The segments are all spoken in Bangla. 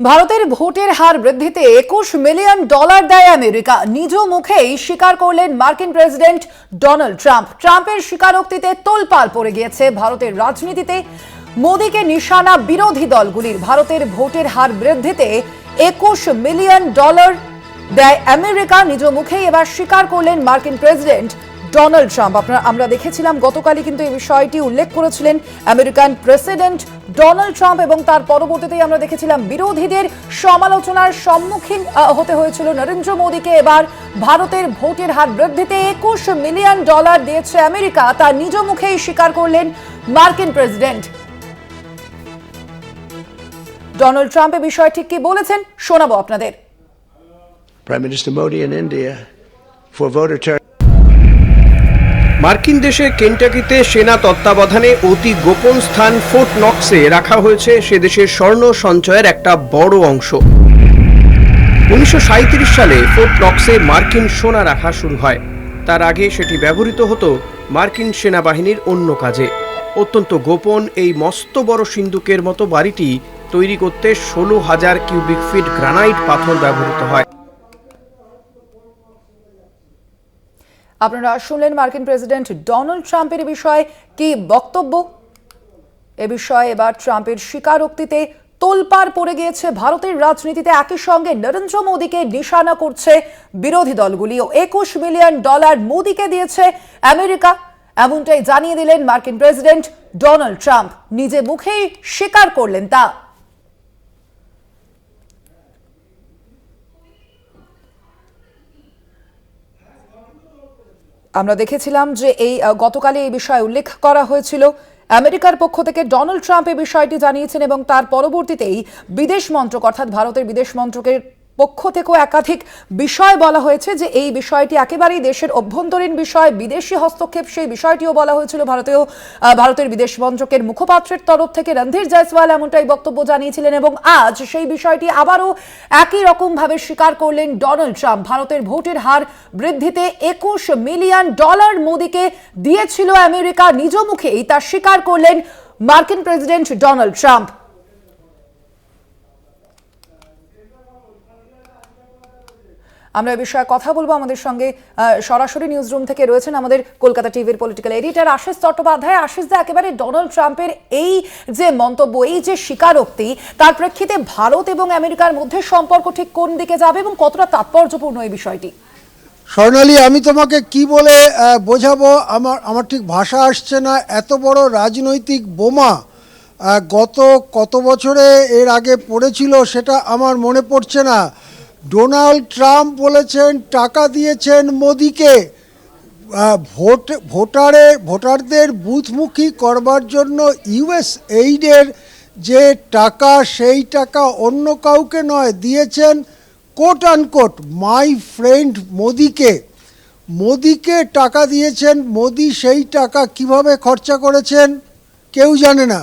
ভারতের ভোটের হার বৃদ্ধিতে একুশ মিলিয়ন ডলার দেয় আমেরিকা। নিজ মুখেই স্বীকার করলেন মার্কিন প্রেসিডেন্ট ডোনাল্ড ট্রাম্প। ট্রাম্পের স্বীকারোক্তিতে তোলপাল পড়ে গিয়েছে ভারতের রাজনীতিতে। মোদীকে নিশানা বিরোধী দলগুলির। ভারতের ভোটের হার বৃদ্ধিতে একুশ মিলিয়ন ডলার দেয় আমেরিকা। নিজ মুখেই এবার স্বীকার করলেন মার্কিন প্রেসিডেন্ট ডোনাল্ড ট্রাম্প। আপনারা আমরা দেখেছিলাম গতকালই কিন্তু এই বিষয়টি উল্লেখ করেছিলেন আমেরিকান প্রেসিডেন্ট ডোনাল্ড ট্রাম্প এবং তার পরবর্তীতেই আমরা দেখেছিলাম বিরোধীদের সমালোচনার সম্মুখীন হতে হয়েছিল নরেন্দ্র মোদীকে। এবার ভারতের ভোটের হার বৃদ্ধিতে একুশ মিলিয়ন ডলার দিয়েছে আমেরিকা। তা নিজ মুখেই স্বীকার করলেন মার্কিন প্রেসিডেন্ট। ডোনাল্ড ট্রাম্প এ বিষয়ে ঠিক কি বলেছেন শোনাবো আপনাদের। Prime Minister Modi in India for voter. মার্কিন দেশে কেন্টাকিতে সেনা তত্ত্বাবধানে অতি গোপন স্থান ফোর্ট নক্সে রাখা হয়েছে সে দেশের স্বর্ণ সঞ্চয়ের একটা বড় অংশ। উনিশশো সাঁইত্রিশ সালে ফোর্ট নক্সে মার্কিন সোনা রাখা শুরু হয়। তার আগে সেটি ব্যবহৃত হতো মার্কিন সেনাবাহিনীর অন্য কাজে। অত্যন্ত গোপন এই মস্ত বড় সিন্দুকের মতো বাড়িটি তৈরি করতে ষোলো হাজার কিউবিক ফিট গ্রানাইট পাথর ব্যবহৃত হয়। আপনারা শুনলেন মার্কিন প্রেসিডেন্ট ডোনাল্ড ট্রাম্পের বিষয়ে কি বক্তব্য? এ বিষয়ে এবার ট্রাম্পের স্বীকারোক্তিতে তোলপাড় পড়ে গিয়েছে ভারতের রাজনীতিতে। একই সঙ্গে নরেন্দ্র মোদীকে নিশানা করছে বিরোধী দলগুলিও একুশ মিলিয়ন ডলার মোদীকে দিয়েছে আমেরিকা। এমনটাই জানিয়ে দিলেন মার্কিন প্রেসিডেন্ট ডোনাল্ড ট্রাম্প। নিজে মুখেই স্বীকার করলেন তা। আমরা দেখেছিলাম যে এই গতকালে এই বিষয়ে উল্লেখ করা হয়েছিল। আমেরিকার পক্ষ থেকে ডোনাল্ড ট্রাম্প এই বিষয়টি জানিয়েছেন এবং তার পরবর্তীতেই বিদেশ মন্ত্রক, অর্থাৎ ভারতের বিদেশ মন্ত্রকের পক্ষ থেকেও একাধিক বিষয় বলা হয়েছে যে এই বিষয়টি একেবারেই দেশের অভ্যন্তরীণ বিষয়, বিদেশি হস্তক্ষেপ সেই বিষয়টিও বলা হয়েছিল ভারতীয় ভারতের বিদেশ মন্ত্রকের মুখপাত্রের তরফ থেকে। রণধীর জয়সওয়াল এমনটাই বক্তব্য জানিয়েছিলেন এবং আজ সেই বিষয়টি আবারও একই রকমভাবে স্বীকার করলেন ডোনাল্ড ট্রাম্প। ভারতের ভোটের হার বৃদ্ধিতে একুশ মিলিয়ন ডলার মোদীকে দিয়েছিল আমেরিকা, নিজ মুখেই তা স্বীকার করলেন মার্কিন প্রেসিডেন্ট ডোনাল্ড ট্রাম্প। আমরা এ বিষয়ে কথা বলব আমাদের সঙ্গে সরাসরি নিউজ রুম থেকে রয়েছেন আমাদের কলকাতা টিভির পলিটিক্যাল এডিটর আশিস চট্টোপাধ্যায়। আশিস দা, একেবারে ডোনাল্ড ট্রাম্পের এই যে মন্তব্য, এই যে স্বীকারোক্তি, তার প্রেক্ষিতে ভারত এবং আমেরিকার মধ্যে সম্পর্ক ঠিক কোন দিকে যাবে এবং কতটা তাৎপর্যপূর্ণ এই বিষয়টি? স্বর্ণালী, আমি তোমাকে কি বলে বোঝাবো? আমার আমার ঠিক ভাষা আসছে না। এত বড় রাজনৈতিক বোমা গত কত বছরে এর আগে পড়েছিল সেটা আমার মনে পড়ছে না। ডোনাল্ড ট্রাম্প বলেছেন, টাকা দিয়েছেন মোদিকে। ভোট, ভোটারে, ভোটারদের বুথমুখী করবার জন্য ইউএস এইডের যে টাকা, সেই টাকা অন্য কাউকে নয়, দিয়েছেন কোট আনকোট মাই ফ্রেন্ড মোদিকে। মোদিকে টাকা দিয়েছেন, মোদি সেই টাকা কীভাবে খরচা করেছেন, কেউ জানে না।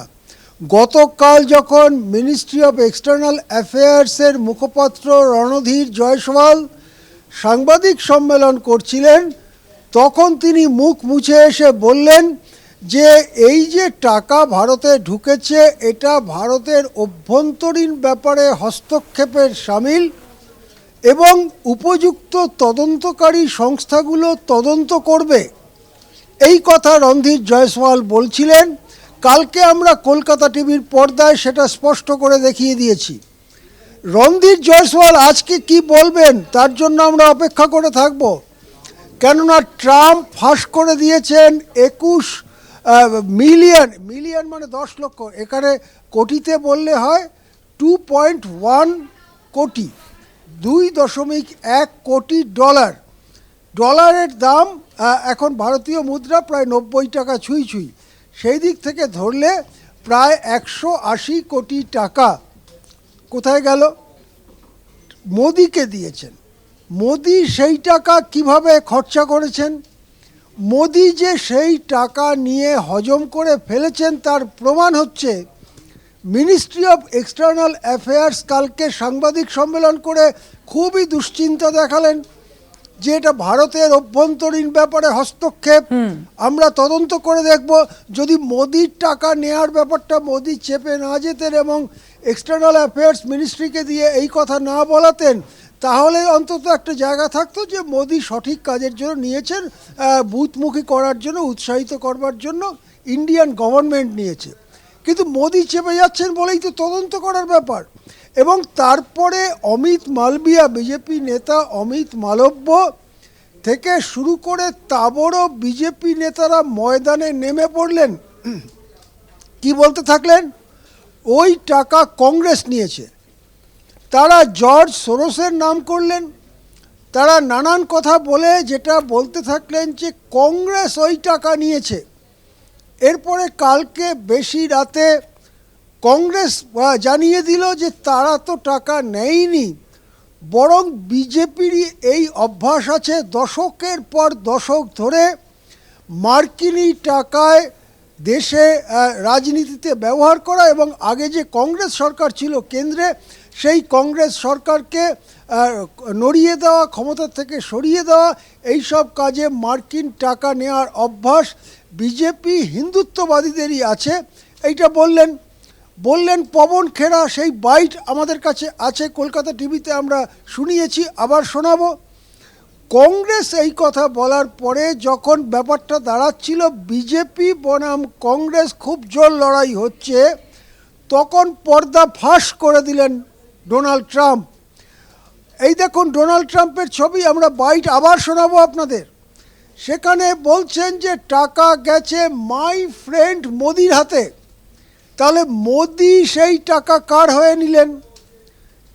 গতকাল যখন মিনিস্ট্রি অফ এক্সটার্নাল অ্যাফেয়ার্সের মুখপাত্র রণধীর জয়সওয়াল সাংবাদিক সম্মেলন করছিলেন, তখন তিনি মুখ মুছে এসে বললেন যে এই যে টাকা ভারতে ঢুকেছে, এটা ভারতের অভ্যন্তরীণ ব্যাপারে হস্তক্ষেপের সামিল এবং উপযুক্ত তদন্তকারী সংস্থাগুলো তদন্ত করবে। এই কথা রণধীর জয়সওয়াল বলছিলেন। কালকে আমরা কলকাতা টিভির পর্দায় সেটা স্পষ্ট করে দেখিয়ে দিয়েছি। রণধীর জয়সওয়াল আজকে কি বলবেন? তার জন্য আমরা অপেক্ষা করে থাকব। কেননা ট্রাম্প ফাঁস করে দিয়েছেন একুশ মিলিয়ন মিলিয়ন মানে দশ লক্ষ। এখানে কোটিতে বললে হয় টু পয়েন্ট ওয়ান কোটি, দুই দশমিক এক কোটি ডলার। ডলারের দাম এখন ভারতীয় মুদ্রা প্রায় নব্বই টাকা ছুঁই ছুঁই। সেই দিক থেকে ধরলে প্রায় একশো আশি কোটি টাকা। কোথায় গেল? মোদিকে দিয়েছেন। মোদি সেই টাকা কীভাবে খরচা করেছেন? মোদি যে সেই টাকা নিয়ে হজম করে ফেলেছেন তার প্রমাণ হচ্ছে, মিনিস্ট্রি অফ এক্সটার্নাল অ্যাফেয়ার্স কালকে সাংবাদিক সম্মেলন করে খুবই দুশ্চিন্তা দেখালেন। যে এটা ভারতের অভ্যন্তরীণ ব্যাপারে হস্তক্ষেপ আমরা তদন্ত করে দেখব। যদি মোদির টাকা নেয়ার ব্যাপারটা মোদি চেপে না যেতেন এবং এক্সটার্নাল অ্যাফেয়ার্স মিনিস্ট্রিকে দিয়ে এই কথা না বলাতেন তাহলে অন্তত একটা জায়গা থাকতো যে মোদি সঠিক কাজের জন্য নিয়েছেন বুথমুখী করার জন্য উৎসাহিত করবার জন্য ইন্ডিয়ান গভর্নমেন্ট নিয়েছে। কিন্তু মোদি চেপে যাচ্ছেন বলেই তো তদন্ত করার ব্যাপার। এবং তারপরে অমিত মালবিয়া বিজেপি নেতা অমিত মালব্য থেকে শুরু করে তাবড়ও বিজেপি নেতারা ময়দানে নেমে পড়লেন। কি বলতে থাকলেন? ওই টাকা কংগ্রেস নিয়েছে। তারা জর্জ সোরসের নাম করলেন। তারা নানান কথা বলে যেটা বলতে থাকলেন যে কংগ্রেস ওই টাকা নিয়েছে। এরপরে কালকে বেশি রাতে কংগ্রেস জানিয়ে দিল যে তারা তো টাকা নেয়নি। বরং বিজেপিরই এই অভ্যাস আছে। দশকের পর দশক ধরে মার্কিনি টাকায় দেশে রাজনীতিতে ব্যবহার করা এবং আগে যে কংগ্রেস সরকার ছিল কেন্দ্রে, সেই কংগ্রেস সরকারকে নড়িয়ে দেওয়া, ক্ষমতা থেকে সরিয়ে দেওয়া এই সব কাজে মার্কিন টাকা নেওয়ার অভ্যাস বিজেপি হিন্দুত্ববাদীদেরই আছে। এইটা বললেন বললেন, পবন খেরা সেই বাইট আমাদের কাছে আছে, কলকাতা টিভিতে আমরা শুনিয়েছি, আবার শোনাবো। কংগ্রেস এই কথা বলার পরে যখন ব্যাপারটা দাঁড়াচ্ছিল, বিজেপি বনাম কংগ্রেস খুব জোর লড়াই হচ্ছে, তখন পর্দা ফাঁস করে দিলেন ডোনাল্ড ট্রাম্প। এই দেখুন, ডোনাল্ড ট্রাম্পের ছবি, আমরা বাইট আবার শোনাবো আপনাদের। সেখানে বলছেন যে, টাকা গেছে মাই ফ্রেন্ড মোদির হাতে। তাহলে মোদি সেই টাকা কার হয়ে নিলেন?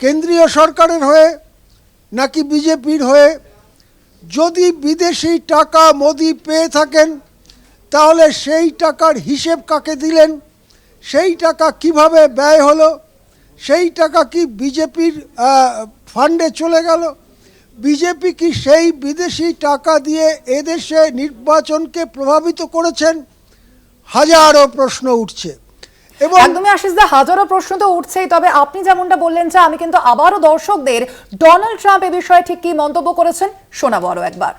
কেন্দ্রীয় সরকারের হয়ে নাকি বিজেপির হয়ে? যদি বিদেশি টাকা মোদি পেয়ে থাকেন, তাহলে সেই টাকার হিসেব কাকে দিলেন? সেই টাকা কীভাবে ব্যয় হলো? সেই টাকা কি বিজেপির ফান্ডে চলে গেল? বিজেপি কি সেই বিদেশি টাকা দিয়ে এদেশে নির্বাচনকে প্রভাবিত করেছেন? হাজারো প্রশ্ন উঠছে। একদমই আশিস দা হাজারো প্রশ্ন তো উঠছেই তবে আপনি যেমনটা বললেন যে আমি কিন্তু আবারও দর্শকদের ডোনাল্ড ট্রাম্প এ বিষয়ে ঠিক কি মন্তব্য করেছেন শোনাবো আরও একবার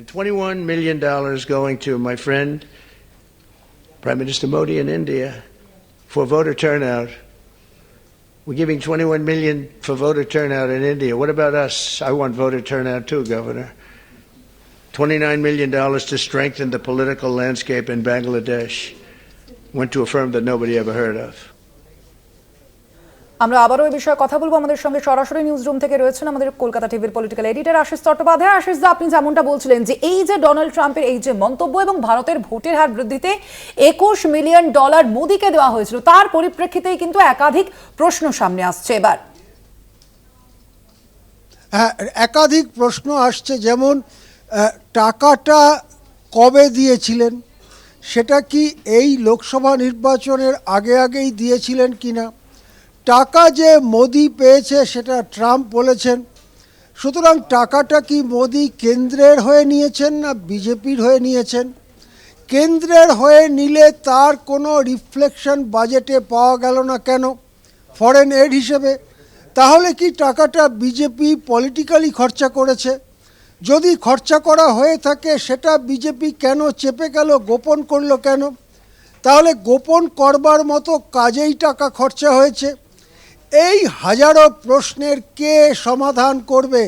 $21 million going to my friend, Prime Minister Modi in India, for voter turnout. We're giving 21 million for voter turnout in India. What about us? I want voter turnout too, Governor. $29 million to strengthen the political landscape in Bangladesh. Went to a firm that nobody ever heard of. আমরা আবারও এই বিষয়ে কথা বলব। আমাদের সঙ্গে সরাসরি নিউজ রুম থেকে রয়েছেন আমাদের কলকাতা টিভির পলিটিক্যাল এডিটর আশিস চট্টোপাধ্যায়। আশিস দা আপনি যেমনটা বলছিলেন যে এই যে ডোনাল্ড ট্রাম্পের এই যে মন্তব্য এবং ভারতের ভোটের হার বৃদ্ধিতে একুশ মিলিয়ন ডলার মোদিকে দেওয়া হয়েছিল তার পরিপ্রেক্ষিতেই কিন্তু একাধিক প্রশ্ন সামনে আসছে এবার। হ্যাঁ একাধিক প্রশ্ন আসছে। যেমন টাকাটা কবে দিয়েছিলেন? সেটা কি এই লোকসভা নির্বাচনের আগে আগেই দিয়েছিলেন কিনা? টাকা যে মোদি পেয়েছে সেটা ট্রাম্প বলেছেন। সুতরাং টাকাটা কি মোদি কেন্দ্রের হয়ে নিয়েছেন না বিজেপির হয়ে নিয়েছেন? কেন্দ্রের হয়ে নিলে তার কোনো রিফ্লেকশন বাজেটে পাওয়া গেল না কেন? ফরেন এড হিসেবে। তাহলে কি টাকাটা বিজেপি পলিটিক্যালি খরচা করেছে? যদি খরচা করা হয়ে থাকে, সেটা বিজেপি কেন চেপে গেল, গোপন করল কেন? তাহলে গোপন করবার মতো কাজেই টাকা খরচা হয়েছে। এই হাজারো প্রশ্নের কে সমাধান করবে?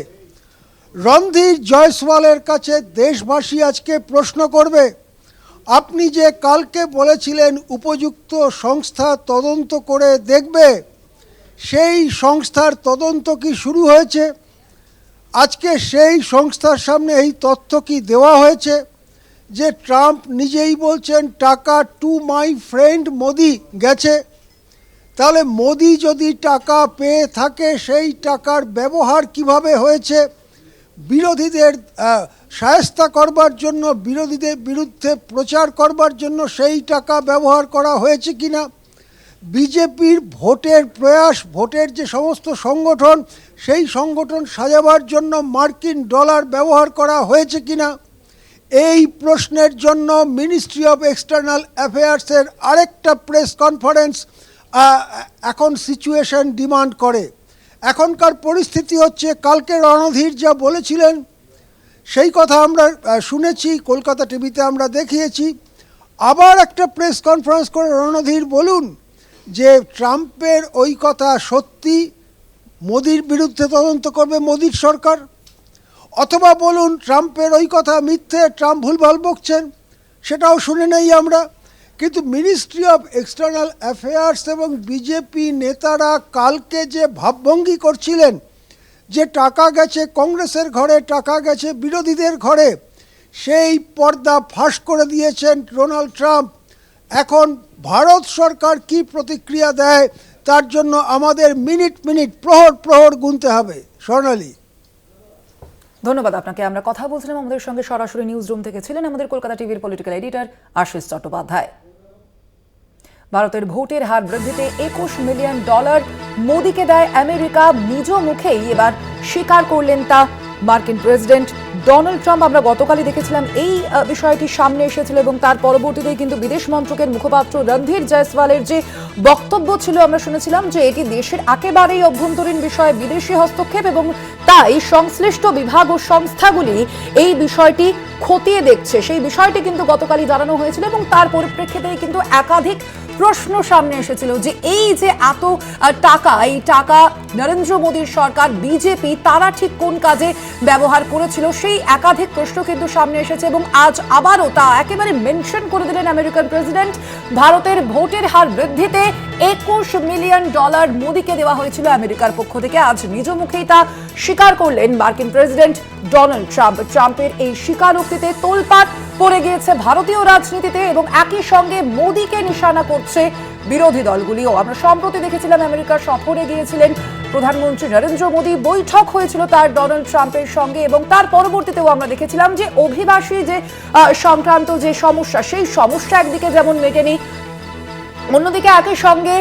রণধীর জয়সওয়ালের কাছে দেশবাসী আজকে প্রশ্ন করবে, আপনি যে কালকে বলেছিলেন উপযুক্ত সংস্থা তদন্ত করে দেখবে, সেই সংস্থার তদন্ত কি শুরু হয়েছে? আজকে সেই সংস্থার সামনে এই তথ্য কি দেওয়া হয়েছে? যে ট্রাম্প নিজেই বলছেন টাকা টু মাই ফ্রেন্ড মোদি গেছে। তাহলে মোদি যদি টাকা পেয়ে থাকে, সেই টাকার ব্যবহার কীভাবে হয়েছে? বিরোধীদের সায়স্তা করবার জন্য, বিরোধীদের বিরুদ্ধে প্রচার করবার জন্য সেই টাকা ব্যবহার করা হয়েছে কিনা? বিজেপির ভোটের প্রয়াস, ভোটের যে সমস্ত সংগঠন, সেই সংগঠন সাজাবার জন্য মার্কিন ডলার ব্যবহার করা হয়েছে কিনা? এই প্রশ্নের জন্য মিনিস্ট্রি অফ এক্সটার্নাল অ্যাফেয়ার্সের আরেকটা প্রেস কনফারেন্স এখন সিচুয়েশন ডিমান্ড করে। এখনকার পরিস্থিতি হচ্ছে, কালকে রণধীর যা বলেছিলেন, সেই কথা আমরা শুনেছি, কলকাতা টিভিতে আমরা দেখিয়েছি। আবার একটা প্রেস কনফারেন্স করে রণধীর বলুন যে ট্রাম্পের ওই কথা সত্যি মোদির বিরুদ্ধে তদন্ত করবে মোদির সরকার? অথবা বলুন, ট্রাম্পের ওই কথা মিথ্যে ট্রাম্প ভুলভাল বকছেন, সেটাও শুনে নেই আমরা। কিন্তু মিনিস্ট্রি অফ এক্সটার্নাল অ্যাফেয়ার্স এবং বিজেপি নেতারা কালকে যে ভাবভঙ্গি করছিলেন, যে টাকা গেছে কংগ্রেসের ঘরে, টাকা গেছে বিরোধীদের ঘরে, সেই পর্দা ফাঁস করে দিয়েছেন ডোনাল্ড ট্রাম্প। এখন ভারত সরকার কি প্রতিক্রিয়া দেয়, তার জন্য আমাদের মিনিট মিনিট প্রহর প্রহর গুনতে হবে। স্বর্ণালী। ধন্যবাদ আপনাকে। আমরা কথা বলছিলাম আমাদের সঙ্গে সরাসরি নিউজ রুম থেকে। ছিলেন আমাদের কলকাতা টিভির পলিটিক্যাল এডিটর আশিস চট্টোপাধ্যায়। ভারতের ভোটের হার বৃদ্ধিতে একুশ মিলিয়ন ডলার মোদীকে দেয় আমেরিকা। নিজ মুখেই এবার স্বীকার করলেন তা মার্কিন প্রেসিডেন্ট ডোনাল্ড ট্রাম্প, আমরা গতকালই দেখেছিলাম এই বিষয়টি সামনে এসেছিল এবং তার পরবর্তীতেই কিন্তু বিদেশ মন্ত্রকের মুখপাত্র রণধীর জয়সওয়ালের যে বক্তব্য ছিল, আমরা শুনেছিলাম যে এটি দেশের একেবারেই অভ্যন্তরীণ বিষয়ে, বিদেশি হস্তক্ষেপ এবং তাই সংশ্লিষ্ট বিভাগ ও সংস্থাগুলি এই বিষয়টি খতিয়ে দেখছে। সেই বিষয়টি কিন্তু গতকালই জানানো হয়েছিল এবং তার পরিপ্রেক্ষিতেই কিন্তু একাধিক প্রশ্ন সামনে এসেছিল যে এই যে এত টাকা, এই টাকা নরেন্দ্র মোদীর সরকার, বিজেপি, তারা ঠিক কোন কাজে ব্যবহার করেছিল সেই একাধিক প্রশ্ন কিন্তু সামনে এসেছে এবং আজ আবারও তা একেবারে মেনশন করে দিলেন আমেরিকান প্রেসিডেন্ট। ভারতের ভোটের হার বৃদ্ধিতে একুশ মিলিয়ন ডলার মোদীকে দেওয়া হয়েছিল আমেরিকার পক্ষ থেকে। আজ নিজ মুখেই তা স্বীকার করলেন মার্কিন প্রেসিডেন্ট ডোনাল্ড ট্রাম্প। ট্রাম্পের এই স্বীকারোক্তিতে তোলপাট পড়ে গিয়েছে ভারতীয় রাজনীতিতে এবং একই সঙ্গে মোদীকে নিশানা করছে বিরোধী দলগুলিও। আমরা সম্প্রতি দেখেছিলাম আমেরিকার সফরে গিয়েছিলেন প্রধানমন্ত্রী নরেন্দ্র মোদী। বৈঠক হয়েছিল তার ডোনাল্ড ট্রাম্পের সঙ্গে এবং তার পরবর্তীতেও আমরা দেখেছিলাম যে অভিবাসী যে সংক্রান্ত যে সমস্যা, সেই সমস্যা একদিকে যেমন মেটেনি অন্যদিকে একই সঙ্গে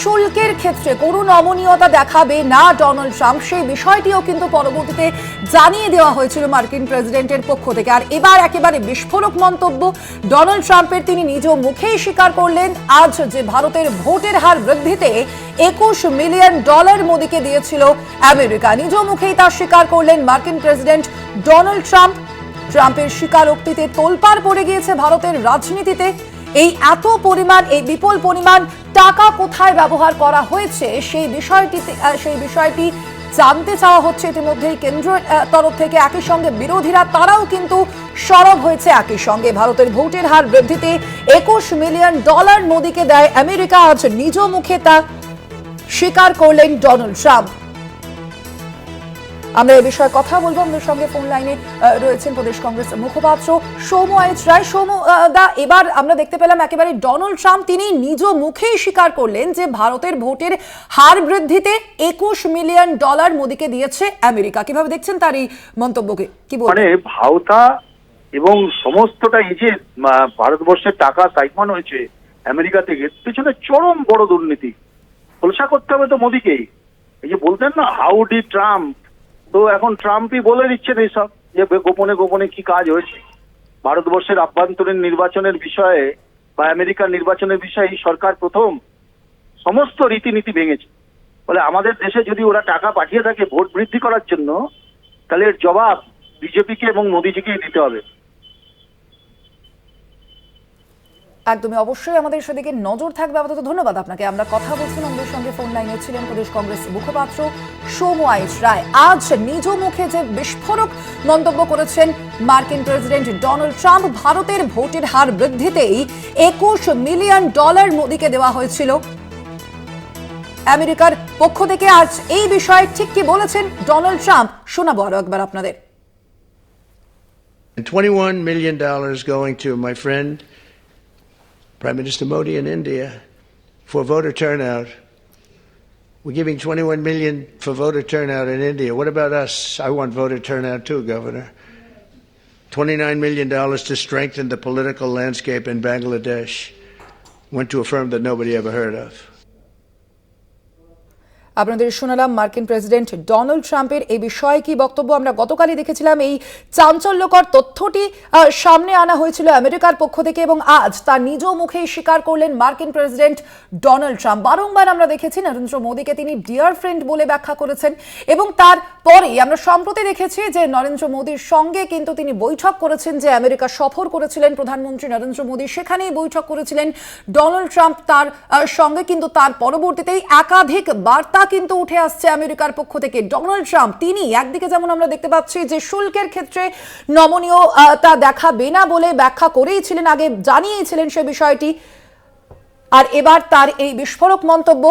শুল্কের ক্ষেত্রে কোনো নমনীয়তা দেখাবে না ডোনাল্ড ট্রাম্প। সেই বিষয়টিও কিন্তু পরবর্তীতে জানিয়ে দেওয়া হয়েছিল মার্কিন প্রেসিডেন্টের পক্ষ থেকে। আর এবার একেবারে বিস্ফোরক মন্তব্য, ডোনাল্ড ট্রাম্পের তিনি নিজ মুখেই স্বীকার করলেন, আজ যে ভারতের ভোটের হার বৃদ্ধিতে একুশ মিলিয়ন ডলার মোদীকে দিয়েছিল আমেরিকা, নিজ মুখেই তা স্বীকার করলেন মার্কিন প্রেসিডেন্ট ডোনাল্ড ট্রাম্প। ট্রাম্পের স্বীকারোক্তিতে তোলপাড় পড়ে গিয়েছে ভারতের রাজনীতিতে। এই এত পরিমাণ এই বিপুল পরিমাণ টাকা কোথায় ব্যবহার করা হয়েছে সেই বিষয়টিতে আহ, সেই বিষয়টি জানতে চাওয়া হচ্ছে ইতিমধ্যেই কেন্দ্রের তরফ থেকে একই সঙ্গে বিরোধীরা তারাও কিন্তু সরব হয়েছে একই সঙ্গে। ভারতের ভোটের হার বৃদ্ধিতে একুশ মিলিয়ন ডলার মোদীকে দেয় আমেরিকা। আজ নিজ মুখে তা স্বীকার করলেন ডোনাল্ড ট্রাম্প। আমরা এ বিষয়ে কথা বলব। আমাদের সঙ্গে ফোন লাইনে রয়েছেন প্রদেশ কংগ্রেস মুখপাত্র সৌম্য আইচ রায়। আহ, দা এবার আমরা দেখতে পেলাম একেবারে ডোনাল্ড ট্রাম্প। তিনি নিজ মুখেই স্বীকার করলেন যে ভারতের ভোটের হার বৃদ্ধিতে একুশ মিলিয়ন ডলার মোদীকে দিয়েছে আমেরিকা। কীভাবে দেখছেন তার এই মন্তব্যকে? কি বলবেন? মানে ভাওতা এবং সমস্তটা এই যে ভারতবর্ষের টাকা সাইফন হয়েছে আমেরিকা থেকে পেছনে চরম বড় দুর্নীতি। খোলসা করতে হবে তো মোদিকেই। এই যে বলতেন না হাউডি ট্রাম্প তো এখন ট্রাম্পই বলে দিচ্ছেন এইসব যে গোপনে গোপনে কি কাজ হয়েছে। ভারতবর্ষের আভ্যন্তরীণ নির্বাচনের বিষয়ে বা আমেরিকার নির্বাচনের বিষয়ে এই সরকার প্রথম সমস্ত রীতিনীতি ভেঙেছে। বলে আমাদের দেশে যদি ওরা টাকা পাঠিয়ে থাকে ভোট বৃদ্ধি করার জন্য, তাহলে এর জবাব বিজেপিকে এবং মোদিজিকেই দিতে হবে। একদমই অবশ্যই আমাদের সেদিকে নজর থাকবে আপাতত। ধন্যবাদ আপনাকে। আমরা কথা বলছিলাম আমাদের সঙ্গে ফোন লাইনে ছিলেন প্রদেশ কংগ্রেস মুখপাত্র সৌম্য আইচ রায়। আজ নিজ মুখে যে বিস্ফোরক মন্তব্য করেছেন মার্কিন প্রেসিডেন্ট ডোনাল্ড ট্রাম্প ভারতের ভোটের হার বৃদ্ধিতেই একুশ মিলিয়ন ডলার মোদীকে দেওয়া হয়েছিল। আমেরিকার পক্ষ থেকে আজ এই বিষয়ে ঠিক কি বলেছেন ডোনাল্ড ট্রাম্প? শোনাবো আরও একবার আপনাদের। And $21 million going my friend, Prime Minister Modi in India, for voter turnout. We're giving 21 million for voter turnout in India. What about us? I want voter turnout too, Governor. $29 million to strengthen the political landscape in Bangladesh. Went to a firm that nobody ever heard of. আপনাদের শোনালাম মার্কিন প্রেসিডেন্ট ডোনাল্ড ট্রাম্পের এই বিষয়ে কি বক্তব্য। আমরা গতকালই দেখেছিলাম এই চাঞ্চল্যকর তথ্যটি সামনে আনা হয়েছিল আমেরিকার পক্ষ থেকে এবং আজ তার নিজ মুখেই স্বীকার করলেন মার্কিন প্রেসিডেন্ট ডোনাল্ড ট্রাম্প। বারংবার আমরা দেখেছি নরেন্দ্র মোদীকে তিনি ডিয়ার ফ্রেন্ড বলে ব্যাখ্যা করেছেন এবং তারপরে আমরা সম্প্রতি দেখেছি যে নরেন্দ্র মোদীর সঙ্গে কিন্তু তিনি বৈঠক করেছেন যে আমেরিকা সফর করেছিলেন প্রধানমন্ত্রী নরেন্দ্র মোদী, সেখানেই বৈঠক করেছিলেন ডোনাল্ড ট্রাম্প তার সঙ্গে। কিন্তু তার পরবর্তীতেই একাধিক বার্তা কিন্তু উঠে আসছে আমেরিকার পক্ষ থেকে। ডোনাল্ড ট্রাম্প, তিনি একদিকে যেমন আমরা দেখতে পাচ্ছি যে শুল্কের ক্ষেত্রে নমনীয় তা দেখাবে না বলে ব্যাখ্যা করেইছিলেন আগে জানিয়েছিলেন সে বিষয়টি। আর এবার তার এই বিস্ফোরক মন্তব্য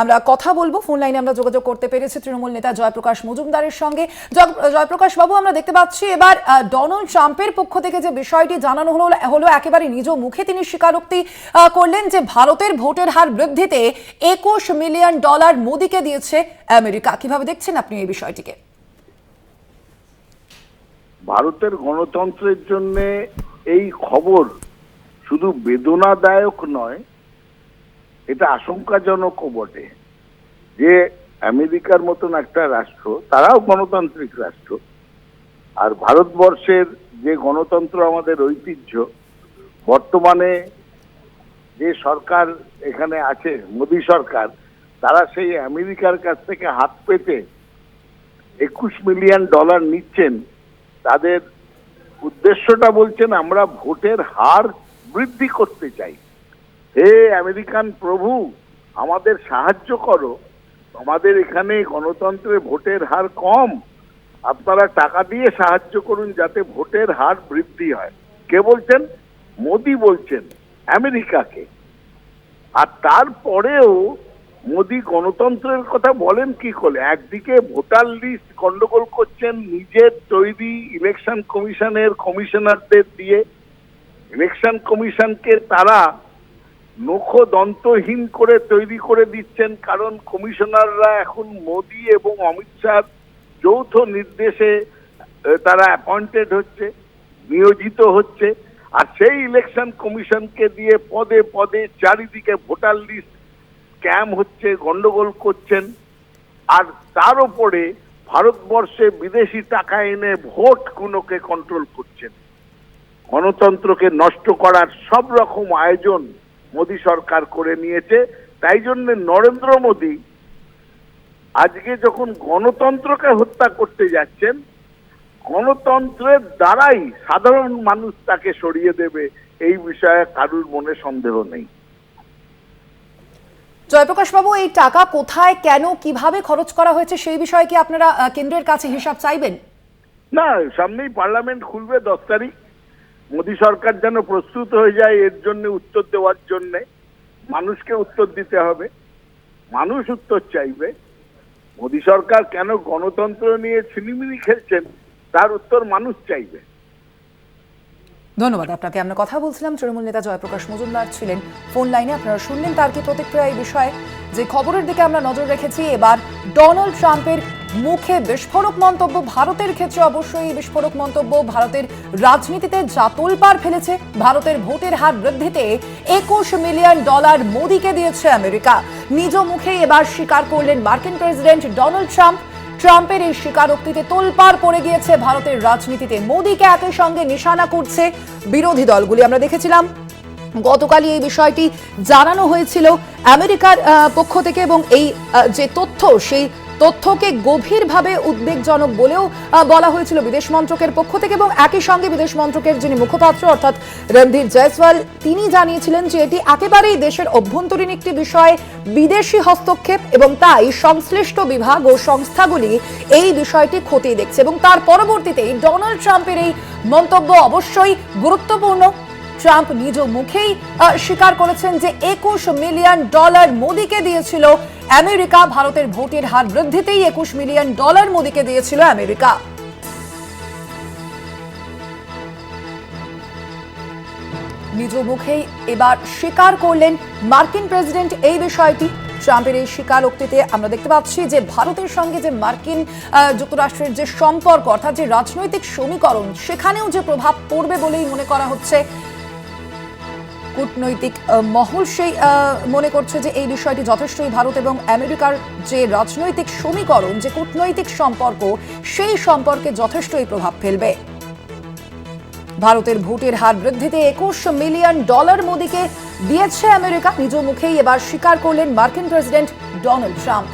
আমরা কথা বলব ফোন লাইনে আমরা যোগাযোগ করতে পেরেছি তৃণমূল নেতা জয়প্রকাশ মজুমদারের সঙ্গে। জয়- জয়প্রকাশ বাবু, আমরা দেখতে পাচ্ছি এবার ডোনাল্ড ট্রাম্পের পক্ষ থেকে যে বিষয়টি জানানো হলো হলো একেবারে নিজ মুখে তিনি স্বীকারোক্তি করলেন যে ভারতের ভোটের হার বৃদ্ধিতে একুশ মিলিয়ন ডলার মোদিকে দিয়েছে আমেরিকা। কীভাবে দেখছেন আপনি এই বিষয়টিকে? ভারতের গণতন্ত্রের জন্য এই খবর শুধু বেদনাদায়ক নয় এটা আশঙ্কাজনকও বটে যে আমেরিকার মতন একটা রাষ্ট্র, তারাও গণতান্ত্রিক রাষ্ট্র, আর ভারতবর্ষের যে গণতন্ত্র আমাদের ঐতিহ্য, বর্তমানে যে সরকার এখানে আছে, মোদী সরকার, তারা সেই আমেরিকার কাছ থেকে হাত পেতে একুশ মিলিয়ন ডলার নিচ্ছেন। তাদের উদ্দেশ্যটা বলছেন, আমরা ভোটের হার বৃদ্ধি করতে চাই। হে আমেরিকান প্রভু, আমাদের সাহায্য করো। আমাদের এখানে গণতন্ত্রে ভোটের হার কম। আপনারা টাকা দিয়ে সাহায্য করুন যাতে ভোটের হার বৃদ্ধি হয়। কে বলছেন? মোদি বলছেন আমেরিকাকে। আর তারপরেও মোদি গণতন্ত্রের কথা বলেন কি করে? একদিকে ভোটার লিস্ট গন্ডগোল করছেন নিজের তৈরি ইলেকশন কমিশনের কমিশনারদের দিয়ে। ইলেকশন কমিশনকে তারা নখ দন্তহীন করে তৈরি করে দিচ্ছেন কারণ কমিশনাররা এখন মোদি এবং অমিত শাহ যৌথ নির্দেশে তারা অ্যাপয়েন্টেড হচ্ছে, নিয়োজিত হচ্ছে, আর সেই ইলেকশন কমিশনকে দিয়ে পদে পদে চারিদিকে ভোটার লিস্ট স্ক্যাম হচ্ছে, গন্ডগোল করছেন, আর তার উপরে ভারতবর্ষে বিদেশি টাকা এনে ভোটগুলোকে কন্ট্রোল করছেন। গণতন্ত্রকে নষ্ট করার সব রকম আয়োজন মোদী সরকার করে নিয়েছে তাই জন্য নরেন্দ্র মোদী আজকে যখন গণতন্ত্রকে হত্যা করতে যাচ্ছেন গণতন্ত্রের দ্বারাই সাধারণ মানুষ তাকে সরিয়ে দেবে এই বিষয়ে কারুর মনে সন্দেহ নেই। জয়প্রকাশ বাবু এই টাকা কোথায় কেন কীভাবে খরচ করা হয়েছে সেই বিষয়ে কি আপনারা কেন্দ্রের কাছে হিসাব চাইবেন? না সামনেই পার্লামেন্ট খুলবে দশ তারিখ। মোদী সরকার যেন প্রস্তুত হয়ে যায় এর জন্য উত্তর দেওয়ার জন্য, মানুষকে উত্তর দিতে হবে। মানুষ উত্তর চাইবে। মোদী সরকার কেন গণতন্ত্র নিয়ে ছিনিমিনি খেলছেন, তার উত্তর মানুষ চাইবে। ধন্যবাদ আপনাকে। আমরা কথা বলছিলাম তৃণমূল নেতা জয়প্রকাশ মজুমদার ছিলেন। ফোন লাইনে আপনারা শুনলেন তার কি প্রতিক্রিয়া এই বিষয়ে। যে খবরের দিকে আমরা নজর রেখেছি, এবার ডোনাল্ড ট্রাম্পের মুখে বিস্ফোরক মন্তব্য ভারতের ক্ষেত্রে অবশ্যই বিস্ফোরক মন্তব্য। ভারতের রাজনীতিতে যা তোলপাড় ফেলেছে, ভারতের ভোটের হার বৃদ্ধিতে একুশ মিলিয়ন ডলার মোদিকে দিয়েছে আমেরিকা। নিজ মুখে এবার স্বীকার করলেন মার্কিন প্রেসিডেন্ট ডোনাল্ড ট্রাম্প। ট্রাম্পের এই স্বীকারোক্তিতে তোলপাড় পড়ে গিয়েছে ভারতের রাজনীতিতে। মোদীকে একই সঙ্গে নিশানা করছে বিরোধী দলগুলি। আমরা দেখেছিলাম, গতকালই এই বিষয়টি জানানো হয়েছিল আমেরিকার পক্ষ থেকে এবং এই যে তথ্য, সেই তথ্যকে গভীরভাবে উদ্বেগজনক বলেও বলা হয়েছিল বিদেশ মন্ত্রকের পক্ষ থেকে এবং একই সঙ্গে বিদেশ মন্ত্রকের যিনি মুখপাত্র, অর্থাৎ রণধীর জয়সওয়াল, তিনি জানিয়েছিলেন যে এটি একেবারেই দেশের অভ্যন্তরীণ একটি বিষয়, বিদেশি হস্তক্ষেপ এবং তাই সংশ্লিষ্ট বিভাগ ও সংস্থাগুলি এই বিষয়টি খতিয়ে দেখছে এবং তার পরবর্তীতেই ডোনাল্ড ট্রাম্পের এই মন্তব্য অবশ্যই গুরুত্বপূর্ণ। ট্রাম্প নিজ মুখেই স্বীকার করেছেন যে একুশ মিলিয়ন ডলার মোদিকে দিয়েছিল আমেরিকা। ভারতের ভোটের হার বৃদ্ধিতেই একুশ মিলিয়ন ডলার মোদিকে দিয়েছিল আমেরিকা। নিজ মুখেই এবার স্বীকার করলেন মার্কিন প্রেসিডেন্ট এই বিষয়টি। ট্রাম্পের এই স্বীকারোক্তিতে আমরা দেখতে পাচ্ছি যে ভারতের সঙ্গে যে মার্কিন যুক্তরাষ্ট্রের যে সম্পর্ক, অর্থাৎ যে রাজনৈতিক সমীকরণ, সেখানেও যে প্রভাব পড়বে বলেই মনে করা হচ্ছে কূটনৈতিক মহল সেই মনে করছে যে এই বিষয়টি যথেষ্টই ভারত এবং আমেরিকার যে রাজনৈতিক সমীকরণ, যে কূটনৈতিক সম্পর্ক, সেই সম্পর্কে যথেষ্টই প্রভাব ফেলবে। ভারতের ভোটের হার বৃদ্ধিতে একুশ মিলিয়ন ডলার মোদিকে দিয়েছে আমেরিকা। নিজ মুখেই এবার স্বীকার করলেন মার্কিন প্রেসিডেন্ট ডোনাল্ড ট্রাম্প।